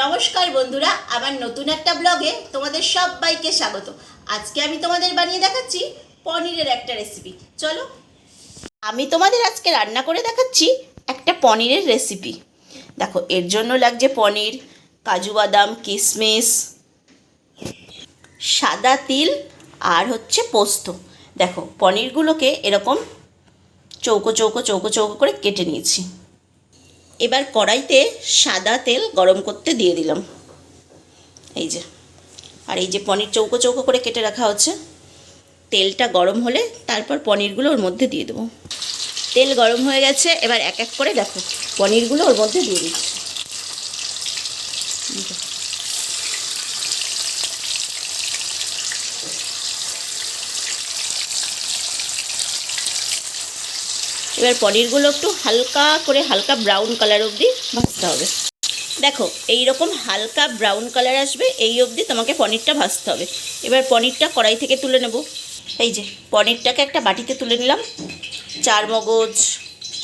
নমস্কার বন্ধুরা আমার নতুন একটা ব্লগে তোমাদের সবাইকে স্বাগত। আজকে আমি তোমাদের বানিয়ে দেখাচ্ছি পনিরের একটা রেসিপি চলো, আমি তোমাদের আজকে রান্না করে দেখাচ্ছি একটা পনিরের রেসিপি দেখো, এর জন্য লাগছে পনির, কাজু বাদাম কিশমিশ সাদা তিল আর হচ্ছে পোস্ত। দেখো, পনিরগুলোকে এরকম চৌকো চৌকো চৌকো চৌকো করে কেটে নিয়েছি। এবার কড়াইতে সাদা তেল গরম করতে দিয়ে দিলাম। এই যে, আর এই যে পনির চৌকো চৌকো করে কেটে রাখা হচ্ছে, তেলটা গরম হলে তারপর পনিরগুলো ওর মধ্যে দিয়ে দেবো। তেল গরম হয়ে গেছে, এবার এক এক করে দেখো, পনিরগুলো ওর মধ্যে দিয়ে দিচ্ছি। এবার পনিরগুলো একটু হালকা করে হালকা ব্রাউন কালার অবধি ভাজতে হবে। দেখো এই রকম হালকা ব্রাউন কালার আসবে, এই অবধি তোমাকে পনিরটা ভাজতে হবে। এবার পনিরটা কড়াই থেকে তুলে নেব। এই যে, পনিরটাকে একটা বাটিতে তুলে নিলাম। চার মগজ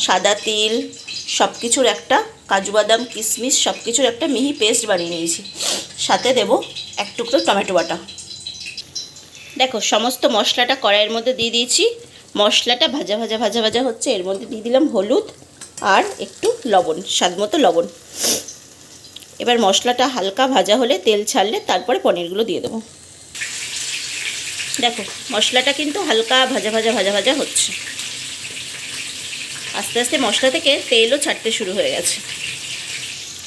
সাদা তিল সব কিছুর একটা কাজু বাদাম, কিশমিশ সব কিছুর একটা মিহি পেস্ট বানিয়ে নিয়েছি। সাথে দেব এক টুকরো টমেটো বাটা। দেখো, সমস্ত মশলাটা কড়াইয়ের মধ্যে দিয়ে দিয়েছি। মশলাটা ভাজা ভাজা ভাজা ভাজা হচ্ছে, এর মধ্যে দিয়ে দিলাম হলুদ আর একটু লবণ, স্বাদ মতো লবণ। এবার মশলাটা হালকা ভাজা হলে তেল ছাড়লে তারপরে পনিরগুলো দিয়ে দেবো। দেখো, মশলাটা কিন্তু হালকা ভাজা ভাজা ভাজা ভাজা হচ্ছে। আস্তে আস্তে মশলা থেকে তেলও ছাড়তে শুরু হয়ে গেছে।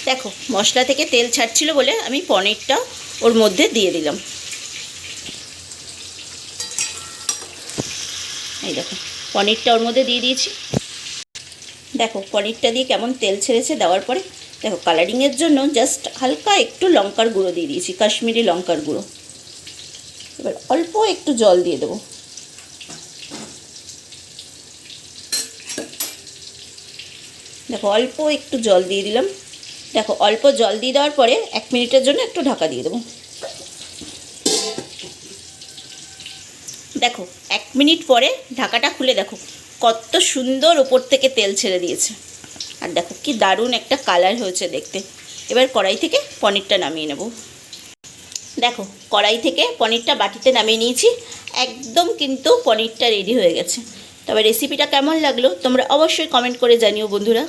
দেখো, মশলা থেকে তেল ছাড়ছিল বলে আমি পনিরটা ওর মধ্যে দিয়ে দিলাম। এই দেখো, পনিরটা ওর মধ্যে দিয়ে দিয়েছি। দেখো, পনিরটা দিয়ে কেমন তেল ছেড়েছে দেওয়ার পরে। দেখো কালারিংয়ের জন্য জাস্ট হালকা একটু লঙ্কার গুঁড়ো দিয়ে দিয়েছি, কাশ্মীরি লঙ্কার গুঁড়ো। এবার অল্প একটু জল দিয়ে দেবো। দেখো, অল্প একটু জল দিয়ে দিলাম। দেখো, অল্প জল দিয়ে দেওয়ার পরে এক মিনিটের জন্য একটু ঢাকা দিয়ে দেবো। দেখো, এক মিনিট পরে ঢাকাটা খুলে দেখো, কত সুন্দর ওপর থেকে তেল ছেড়ে দিয়েছে। আর দেখো কি দারুণ একটা কালার হয়েছে দেখতে। এবার কড়াই থেকে পনিরটা নামিয়ে নেব। দেখো, কড়াই থেকে পনিরটা বাটিতে নামিয়ে নিয়েছি, একদম কিন্তু পনিরটা রেডি হয়ে গেছে। তবে রেসিপিটা কেমন লাগল তোমরা অবশ্যই কমেন্ট করে জানিও বন্ধুরা।